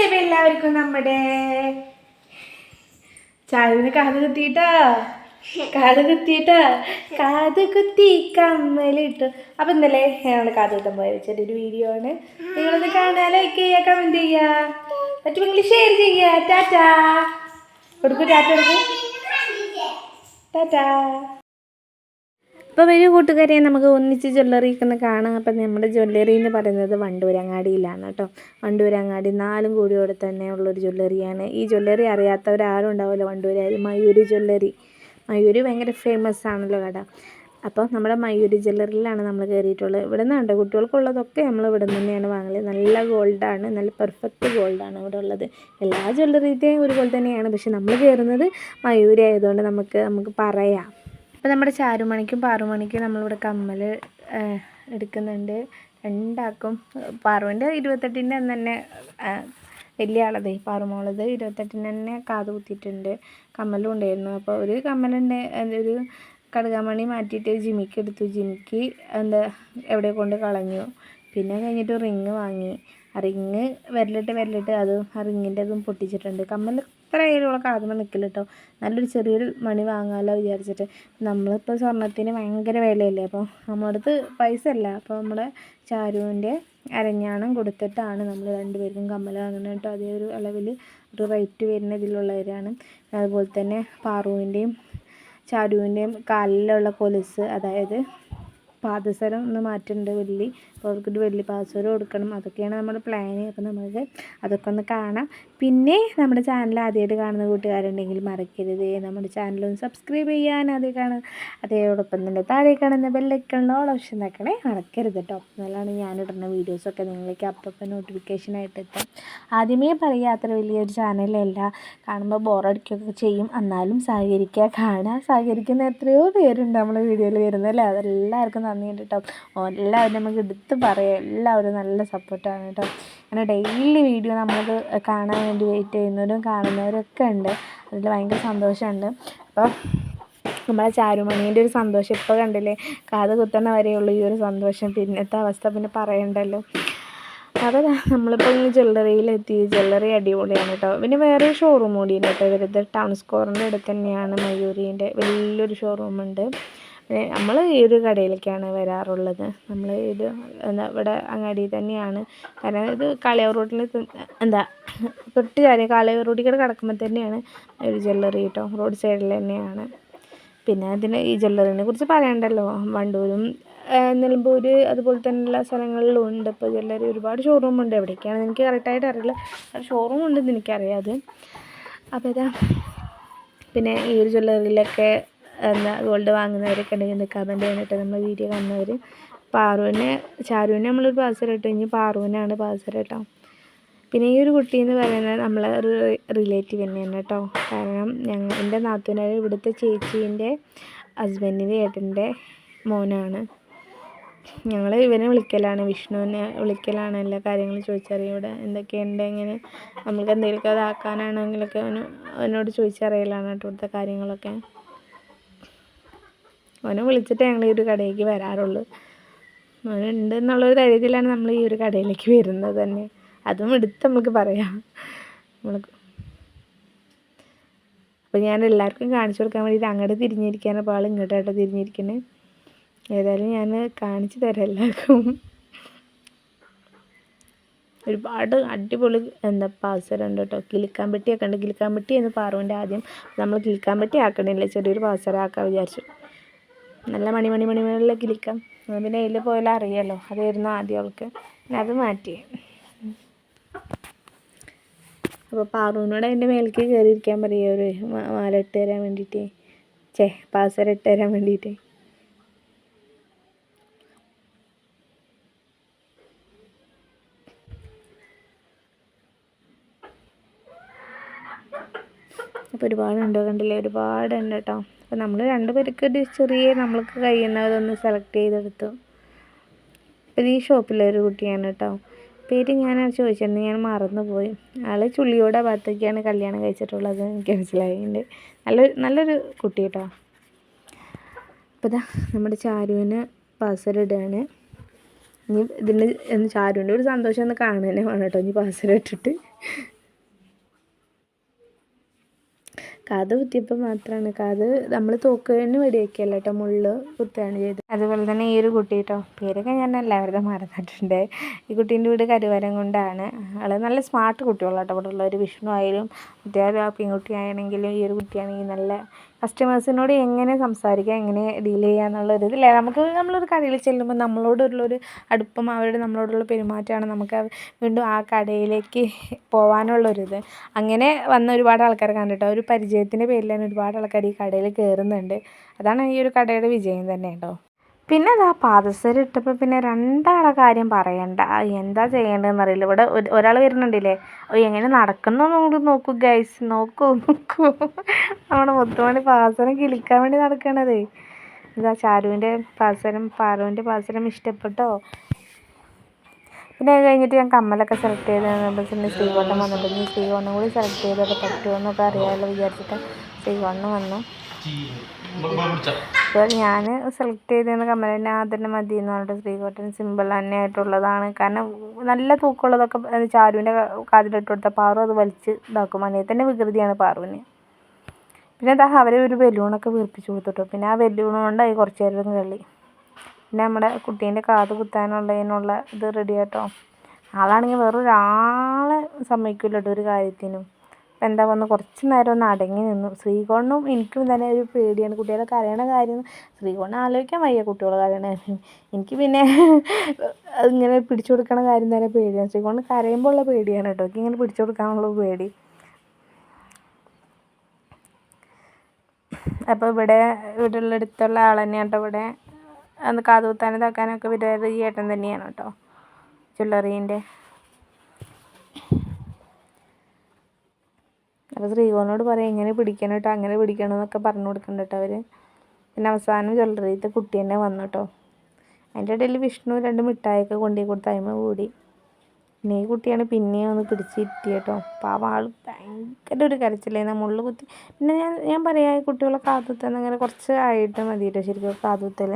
ശരി എല്ലാവർക്കും നമ്മുടെ ചാരുവിന് കാത് കുത്തിയിട്ടാ? കാത് കുത്തിയിട്ടാ? കാത് കുത്തി കമ്മലിട്ടു. അപ്പൊ ഇന്നലെ ഞങ്ങൾ കാത് കുത്താൻ പോയ ചെറിയൊരു വീഡിയോ ആണ്. നിങ്ങളൊന്ന് കാണാൻ ലൈക്ക് ചെയ്യുക കമന്റ് ചെയ്യുക. പറ്റുമെങ്കിൽ ഷെയർ ചെയ്യുക. ടാറ്റാ. കൊടുക്കൂ ടാറ്റ കൊടുക്കൂ. ടാറ്റാ. അപ്പോൾ വരൂ കൂട്ടുകാരെ നമുക്ക് ഒന്നിച്ച് ജ്വല്ലറിയൊക്കെ ഒന്ന് കാണാം. അപ്പം നമ്മുടെ ജ്വല്ലറി എന്ന് പറയുന്നത് വണ്ടൂരങ്ങാടിയിലാണ് കേട്ടോ. വണ്ടൂരങ്ങാടി നാലും കൂടിയോടെ തന്നെ ഉള്ളൊരു ജ്വല്ലറിയാണ് ഈ ജ്വല്ലറി അറിയാത്തവരാരും ഉണ്ടാവില്ല. വണ്ടൂരായി മയൂരി ജ്വല്ലറി മയൂരി ഭയങ്കര ഫേമസ് ആണല്ലോ കട. അപ്പോൾ നമ്മുടെ മയൂരി ജ്വല്ലറിയിലാണ് നമ്മൾ കയറിയിട്ടുള്ളത് ഇവിടെ നിന്നുണ്ട് കുട്ടികൾക്കുള്ളതൊക്കെ നമ്മൾ ഇവിടെ നിന്ന് തന്നെയാണ് വാങ്ങൽ. നല്ല ഗോൾഡാണ് നല്ല പെർഫെക്റ്റ് ഗോൾഡാണ് ഇവിടെ ഉള്ളത്. എല്ലാ ജ്വല്ലറിയുടെയും ഒരുപോലെ തന്നെയാണ്. പക്ഷെ നമ്മൾ കയറുന്നത് മയൂരി ആയതുകൊണ്ട് നമുക്ക് നമുക്ക് പറയാം. അപ്പോൾ നമ്മുടെ ചാരുമണിക്കും പാറുമണിക്കും നമ്മളിവിടെ കമ്മൽ എടുക്കുന്നുണ്ട്. രണ്ടാക്കും പാറുവിന്റെ ഇരുപത്തെട്ടിന്റെ അന്ന് തന്നെ വലിയ ആളതേ പാറുമോളത് ഇരുപത്തെട്ടിന് തന്നെ കാത് കുത്തിയിട്ടുണ്ട്. കമ്മലും ഉണ്ടായിരുന്നു. അപ്പോൾ ഒരു കമ്മലുണ്ട് ഒരു കടുകാമണി മാറ്റിയിട്ട് ജിമിക്ക് എടുത്തു. ജിമിക്ക് എന്താ എവിടെ കൊണ്ട് കളഞ്ഞു. പിന്നെ കഴിഞ്ഞിട്ട് റിങ് വാങ്ങി. ആ റിങ് വിരലിട്ട് വിരലിട്ട് അതും ആ റിങ്ങിന്റെ അതും പൊട്ടിച്ചിട്ടുണ്ട്. കമ്മൽ എത്ര ആയാലും കാതുമ്പോൾ നിൽക്കില്ല കേട്ടോ നല്ലൊരു ചെറിയൊരു മണി വാങ്ങാമല്ലോ വിചാരിച്ചിട്ട്. നമ്മളിപ്പോൾ സ്വർണത്തിന് ഭയങ്കര വിലയല്ലേ? അപ്പോൾ നമ്മളടുത്ത് പൈസ അല്ല അപ്പോൾ നമ്മുടെ ചാരുവിന്റെ അരഞ്ഞാണം കൊടുത്തിട്ടാണ് നമ്മൾ രണ്ടുപേർക്കും കമ്മൽ വാങ്ങുന്നത് കേട്ടോ അതേ ഒരു അളവിൽ ഒരു റേറ്റ് വരുന്ന ഇതിലുള്ളവരാണ്. അതുപോലെ തന്നെ പാറുവിന്റെയും ചാരുവിന്റെയും കാലിലുള്ള കൊലുസ് അതായത് പാദസരം ഒന്ന് മാറ്റുന്നുണ്ട് വെള്ളി അപ്പോൾ അവർക്കൊരു വലിയ പാസ്വേഡ് കൊടുക്കണം. അതൊക്കെയാണ് നമ്മുടെ പ്ലാന് അപ്പോൾ നമുക്ക് അതൊക്കെ ഒന്ന് കാണാം. പിന്നെ നമ്മുടെ ചാനൽ ആദ്യമായിട്ട് കാണുന്ന കൂട്ടുകാരുണ്ടെങ്കിൽ മറക്കരുത്. നമ്മുടെ ചാനലൊന്ന് സബ്സ്ക്രൈബ് ചെയ്യാൻ ആദ്യം കാണാം അതേടൊപ്പം തന്നെ താഴെ കാണുന്ന ബെല്ലൈക്കണിൽ ഓൾ ഓപ്ഷൻ നോക്കണേ മറക്കരുത് കേട്ടോ എന്നാലാണ് ഞാനിടുന്ന വീഡിയോസൊക്കെ നിങ്ങളിലേക്ക് അപ്പം നോട്ടിഫിക്കേഷനായിട്ട് എത്താം. ആദ്യമേ പറയുക അത്ര വലിയൊരു ചാനലല്ല കാണുമ്പോൾ ബോറടിക്കുകയൊക്കെ ചെയ്യും. എന്നാലും സഹകരിക്കുക കാണുക. സഹകരിക്കുന്ന എത്രയോ പേരുണ്ട് നമ്മളെ വീഡിയോയിൽ വരുന്നല്ലേ അതെല്ലാവർക്കും നന്ദിയുണ്ട് കേട്ടോ എല്ലാവരും നമുക്ക് എടുത്ത് പറയാം എല്ലാവരും നല്ല സപ്പോർട്ടാണ് കേട്ടോ അങ്ങനെ ഡെയിലി വീഡിയോ നമ്മൾ കാണാൻ വേണ്ടി വെയിറ്റ് ചെയ്യുന്നവരും കാണുന്നവരൊക്കെ ഉണ്ട്. അതിൽ ഭയങ്കര സന്തോഷമുണ്ട്. അപ്പോൾ നമ്മളെ ചാരുമണീന്റെ ഒരു സന്തോഷം ഇപ്പോൾ കണ്ടില്ലേ? കാത് കുത്തണ വരെയുള്ളൂ ഈ ഒരു സന്തോഷം. പിന്നത്തെ അവസ്ഥ പിന്നെ പറയണ്ടല്ലോ. അപ്പോൾ നമ്മളിപ്പോൾ ഇങ്ങനെ ജ്വല്ലറിയിലെത്തി. ജ്വല്ലറി അടിപൊളിയാണ് കേട്ടോ പിന്നെ വേറെ ഷോറൂം കൂടിയുണ്ട് കേട്ടോ ഇവരത് ടൗൺ സ്ക്വയറിന്റെ അടുത്ത് തന്നെയാണ് മയൂരിന്റെ. വലിയൊരു ഷോറൂമുണ്ട് നമ്മൾ ഈ ഒരു കടയിലേക്കാണ് വരാറുള്ളത്. നമ്മൾ ഇത് എന്താ ഇവിടെ അങ്ങാടി തന്നെയാണ്. കാരണം ഇത് കളയൂർ റോഡിൽ എന്താ തൊട്ട് ചാരി കളയൂർ റോഡിൽ കൂടെ കിടക്കുമ്പോൾ തന്നെയാണ് ഒരു ജ്വല്ലറി കേട്ടോ റോഡ് സൈഡിൽ തന്നെയാണ്. പിന്നെ അതിന് ഈ ജ്വല്ലറിനെ കുറിച്ച് പറയണ്ടല്ലോ. വണ്ടൂരും നിലമ്പൂര് അതുപോലെ തന്നെയുള്ള സ്ഥലങ്ങളിലും ഉണ്ട്. ഇപ്പോൾ ജ്വല്ലറി ഒരുപാട് ഷോറൂം ഉണ്ട്. എവിടേക്കാണെന്ന് എനിക്ക് കറക്റ്റായിട്ട് അറിയില്ല. ഷോറൂം ഉണ്ടെന്ന് എനിക്കറിയാം അത്. അപ്പോൾ ഇതാ പിന്നെ ഈ ഒരു ജ്വല്ലറിയിലൊക്കെ എന്താ ഗോൾഡ് വാങ്ങുന്നവരൊക്കെ ഉണ്ടെങ്കിൽ കമന്റ് ചെയ്യാനായിട്ട് നമ്മൾ വീഡിയോ കാണുന്നവർ പാറുവിനെ ചാരുവിനെ നമ്മളൊരു പാസ്വേഡ് ഇട്ടു. കഴിഞ്ഞ് പാറുവിനാണ് പാസ്വേഡ് കേട്ടോ പിന്നെ ഈ ഒരു കുട്ടി എന്ന് പറയുന്നത് നമ്മളെ ഒരു റിലേറ്റീവ് തന്നെയാണ് കേട്ടോ. കാരണം ഞങ്ങൾ എന്റെ നാത്തൂനായ ഇവിടുത്തെ ചേച്ചീന്റെ ഹസ്ബൻഡിന്റെ ഏട്ടന്റെ മോനാണ്. ഞങ്ങൾ ഇവനെ വിളിക്കലാണ് വിഷ്ണുവിനെ വിളിക്കലാണ് എല്ലാ കാര്യങ്ങളും ചോദിച്ചറിയും. ഇവിടെ എന്തൊക്കെയുണ്ട് എങ്ങനെ നമുക്ക് എന്തെങ്കിലുമൊക്കെ അതാക്കാനാണെങ്കിലൊക്കെ അവന് അവനോട് ചോദിച്ചറിയലാണ് കേട്ടോ ഇവിടുത്തെ കാര്യങ്ങളൊക്കെ. അവനെ വിളിച്ചിട്ട് ഞങ്ങൾ ഈ ഒരു കടയിലേക്ക് വരാറുള്ളൂ. അവനുണ്ട് എന്നുള്ളൊരു ധൈര്യത്തിലാണ് നമ്മൾ ഈ ഒരു കടയിലേക്ക് വരുന്നത് തന്നെ. അതും എടുത്ത് നമുക്ക് പറയാം. നമ്മൾ അപ്പോൾ ഞാൻ എല്ലാവർക്കും കാണിച്ചു കൊടുക്കാൻ വേണ്ടിയിട്ട് അങ്ങോട്ട് തിരിഞ്ഞിരിക്കാനാണ് അപ്പോൾ ആൾ ഇങ്ങോട്ടായിട്ട് തിരിഞ്ഞിരിക്കുന്നത് ഏതായാലും ഞാൻ കാണിച്ചു തരാം എല്ലാവർക്കും. ഒരുപാട് അടിപൊളി എന്താ പാസ്വേഡ് ഉണ്ട് കേട്ടോ. കിളിക്കാൻ പെട്ടിയൊക്കെ ഉണ്ട്. കിളിക്കാൻ പെട്ടി എന്ന് പാറുവിന്റെ ആദ്യം. നമ്മൾ കിളിക്കാൻ പെട്ടി ആക്കണില്ല? ചെറിയൊരു പാസ്വേഡ് ആക്കാൻ വിചാരിച്ചു. നല്ല മണി മണി മണി മണിയുള്ള കിളിക്കാം. പിന്നെ അതിൽ പോയാലും അറിയാമല്ലോ അതായിരുന്നു ആദ്യം അവൾക്ക്. പിന്നെ അത് മാറ്റി. അപ്പോൾ പാറുവിനോട് അതിന്റെ മേലേക്ക് കയറിയിരിക്കാൻ പറയുക ഒരു മാല ഇട്ട് തരാൻ വേണ്ടിയിട്ട്. ചേ പാസര ഇട്ട് തരാൻ വേണ്ടിയിട്ട്. അപ്പോൾ ഒരുപാടുണ്ടോ കണ്ടില്ലേ? ഒരുപാടുണ്ട് കേട്ടോ. അപ്പോൾ നമ്മൾ രണ്ട് പേർക്ക് ചെറിയ നമ്മൾക്ക് കഴിയുന്നതൊന്ന് സെലക്ട് ചെയ്തെടുത്തു. അപ്പോൾ ഈ ഷോപ്പിലെ ഒരു കുട്ടിയാണ് കേട്ടോ പേര് ഞാൻ ചോദിച്ചിരുന്നു ഞാൻ മറന്നുപോയി. ആൾ ചുള്ളിയോടെ ഭാഗത്തേക്കാണ് കല്യാണം കഴിച്ചിട്ടുള്ളത് എനിക്ക് മനസ്സിലായിട്ടുണ്ട് നല്ലൊരു നല്ലൊരു കുട്ടി കേട്ടോ അപ്പോൾ ഇതാ നമ്മുടെ ചാരുവിന് പാസരം ഇടുകയാണ് ഇനി ഇതിന് ചാരുവിന്റെ ഒരു സന്തോഷം ഒന്ന് കാണാനേ വേണം കേട്ടോ ഇനി പാസരം കാത് കുത്തിയപ്പോൾ മാത്രമാണ് കാത് നമ്മൾ തോക്കുകളിന് വെടിവെക്കല്ല കേട്ടോ മുള്ള് കുത്തുകയാണ് ചെയ്തത്. അതുപോലെ തന്നെ ഈ ഒരു കുട്ടി കേട്ടോ പേരൊക്കെ ഞാൻ എല്ലാവരുടെ മറന്നിട്ടുണ്ട്. ഈ കുട്ടീന്റെ വീട് കരുവരം കൊണ്ടാണ്. ആൾ നല്ല സ്മാർട്ട് കുട്ടികളാണ് കേട്ടോ ഇവിടെ ഉള്ളവർ വിഷ്ണു ആയാലും മറ്റേ ആ ഈ ഒരു കുട്ടിയാണെങ്കിൽ നല്ല കസ്റ്റമേഴ്സിനോട് എങ്ങനെ സംസാരിക്കുക എങ്ങനെ ഡീൽ ചെയ്യുക എന്നുള്ളൊരു ഇതില്ലേ? നമുക്ക് നമ്മളൊരു കടയിൽ ചെല്ലുമ്പോൾ നമ്മളോടുള്ളൊരു അടുപ്പം അവരുടെ നമ്മളോടുള്ള പെരുമാറ്റമാണ് നമുക്ക് വീണ്ടും ആ കടയിലേക്ക് പോകാനുള്ളൊരിത് അങ്ങനെ വന്ന ഒരുപാട് ആൾക്കാർ കണ്ടിട്ടോ? ഒരു പരിചയത്തിന്റെ പേരിൽ തന്നെ ഒരുപാട് ആൾക്കാർ ഈ കടയിൽ കയറുന്നുണ്ട്. അതാണ് ഈ ഒരു കടയുടെ വിജയം തന്നെ കേട്ടോ. പിന്നെ അതാ പാദസരം ഇട്ടപ്പോൾ പിന്നെ രണ്ടാളെ കാര്യം പറയണ്ട. എന്താ ചെയ്യേണ്ടതെന്ന് അറിയില്ല. ഇവിടെ ഒരാൾ വരുന്നുണ്ടല്ലേ. എങ്ങനെ നടക്കുന്നു കൂടി നോക്കൂ ഗൈസ് നോക്കൂ നോക്കൂ. നമ്മുടെ മുത്തുമണി പാദസരം കിളിക്കാൻ വേണ്ടി നടക്കണത്. ഇതാ ചാരുവിന്റെ പാദസരം പാറുവിന്റെ പാദസരം ഇഷ്ടപ്പെട്ടോ? പിന്നെ അത് കഴിഞ്ഞിട്ട് ഞാൻ കമ്മലൊക്കെ സെലക്ട് ചെയ്ത് പിന്നെ ശ്രീകോട്ടം വന്നിട്ടുണ്ട്. ശ്രീകോട്ടം കൂടി സെലക്ട് ചെയ്തൊക്കെ പറ്റുമോ എന്നൊക്കെ അറിയാമല്ലോ വിചാരിച്ചിട്ട്. ശ്രീകോട്ടം വന്നു. അപ്പോൾ ഞാൻ സെലക്ട് ചെയ്തിരുന്ന കമ്മൽ തന്നെ അതിന് മതി എന്ന് പറഞ്ഞിട്ട് ശ്രീകോട്ടൻ സിമ്പിൾ തന്നെ ആയിട്ടുള്ളതാണ്. കാരണം നല്ല തൂക്കമുള്ളതൊക്കെ ചാരുവിന്റെ കാതിലിട്ട് കൊടുത്ത പാറു അത് വലിച്ച് ഇതാക്കും. അതിൽ തന്നെ വികൃതിയാണ് പാറുവിന്. പിന്നെ അതാ അവർ ഒരു ബലൂണൊക്കെ വീർപ്പിച്ച് കൊടുത്തിട്ടു. പിന്നെ ആ ബലൂൺ കൊണ്ടായി കുറച്ച് നേരം കളി പിന്നെ നമ്മുടെ കുട്ടീന്റെ കാത് കുത്താനുള്ളതിനുള്ള ഇത് റെഡി ആട്ടോ. ആളാണെങ്കിൽ വേറൊരാളെ സമ്മതിക്കില്ല കേട്ടോ ഒരു കാര്യത്തിനും. എന്താ വന്ന് കുറച്ച് നേരം ഒന്ന് അടങ്ങി നിന്നു. ശ്രീകോണും എനിക്കും തന്നെ ഒരു പേടിയാണ്. കുട്ടികളെ കരയണ കാര്യം ശ്രീകോണിനെ ആലോചിക്കാൻ വയ്യ കുട്ടികൾ കരയണ കാര്യം. എനിക്ക് പിന്നെ ഇങ്ങനെ പിടിച്ചു കൊടുക്കണ കാര്യം തന്നെ പേടിയാണ്. ശ്രീകോണിന് കരയുമ്പോൾ ഉള്ള പേടിയാണ് കേട്ടോ. എനിക്ക് ഇങ്ങനെ പിടിച്ചു കൊടുക്കാനുള്ള പേടി. അപ്പോൾ ഇവിടെ വീട്ടിലുള്ള അടുത്തുള്ള ആൾ തന്നെയാണ് കേട്ടോ ഇവിടെ. അന്ന് കാതുകുത്താനും തക്കാനും ഒക്കെ ഈ ഏട്ടൻ തന്നെയാണ് കേട്ടോ. ജ്വല്ലറീന്റെ. അപ്പോൾ ശ്രീകോനോട് പറയും എങ്ങനെ പിടിക്കണം കേട്ടോ അങ്ങനെ പിടിക്കണം എന്നൊക്കെ പറഞ്ഞു കൊടുക്കുന്നുണ്ട് കേട്ടോ അവർ പിന്നെ അവസാനം ജ്വല്ലറിയിലത്തെ കുട്ടി തന്നെ വന്നു കേട്ടോ അതിന്റെ ഇടയിൽ വിഷ്ണു രണ്ട് മിഠായിയൊക്കെ കൊണ്ടു കൊടുത്ത് അതിമ കൂടി. പിന്നെ ഈ കുട്ടിയാണ് പിന്നെയും ഒന്ന് പിടിച്ചിരുത്തി കേട്ടോ പാവം ആൾ ഭയങ്കര ഒരു കരച്ചിലായിരുന്നു മുള്ളു കുത്തി പിന്നെ ഞാൻ ഞാൻ പറയാം ഈ കുട്ടികളെ കാതുകുത്താൻ അങ്ങനെ കുറച്ച് ആയിട്ട് മതി കേട്ടോ ശരിക്കും കാതുത്തൽ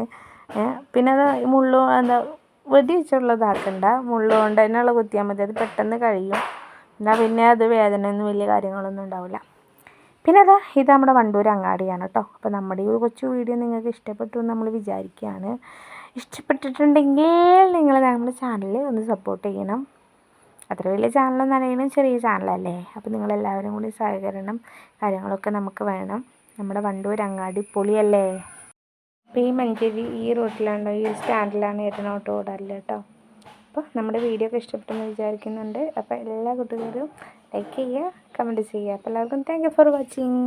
പിന്നെ അത് മുള്ളു എന്താ വെടി വെച്ചുള്ളതാക്കണ്ട. മുള്ളു കൊണ്ട് തന്നെയുള്ള കുത്തിയാൽ മതി. അത് പെട്ടെന്ന് കഴിയും. എന്നാൽ പിന്നെ അത് വേദനയൊന്നും വലിയ കാര്യങ്ങളൊന്നും ഉണ്ടാവില്ല. പിന്നെ അതാ ഇത് നമ്മുടെ വണ്ടൂർ അങ്ങാടിയാണ് കേട്ടോ അപ്പോൾ നമ്മുടെ ഈ ഒരു കൊച്ചു വീഡിയോ നിങ്ങൾക്ക് ഇഷ്ടപ്പെട്ടു എന്ന് നമ്മൾ വിചാരിക്കുകയാണ്. ഇഷ്ടപ്പെട്ടിട്ടുണ്ടെങ്കിൽ നിങ്ങൾ നമ്മുടെ ചാനൽ ഒന്ന് സപ്പോർട്ട് ചെയ്യണം. അത്ര വലിയ ചാനലെന്ന് പറയുന്നത് ചെറിയ ചാനലല്ലേ? അപ്പോൾ നിങ്ങളെല്ലാവരും കൂടി സഹകരണം കാര്യങ്ങളൊക്കെ നമുക്ക് വേണം. നമ്മുടെ വണ്ടൂർ അങ്ങാടി പൊളിയല്ലേ? അപ്പോൾ ഈ മഞ്ചേരി ഈ റൂട്ടിലാണോ ഈ സ്റ്റാൻഡിലാണ് ഏട്ടൻ ഓട്ടോ ഓടാറില്ല കേട്ടോ അപ്പോൾ നമ്മുടെ വീഡിയോ ഒക്കെ ഇഷ്ടപ്പെട്ടെന്ന് വിചാരിക്കുന്നുണ്ട്. അപ്പോൾ എല്ലാ കുട്ടികളും ലൈക്ക് ചെയ്യുക കമന്റ് ചെയ്യുക. അപ്പോൾ എല്ലാവർക്കും താങ്ക് ഫോർ വാച്ചിങ്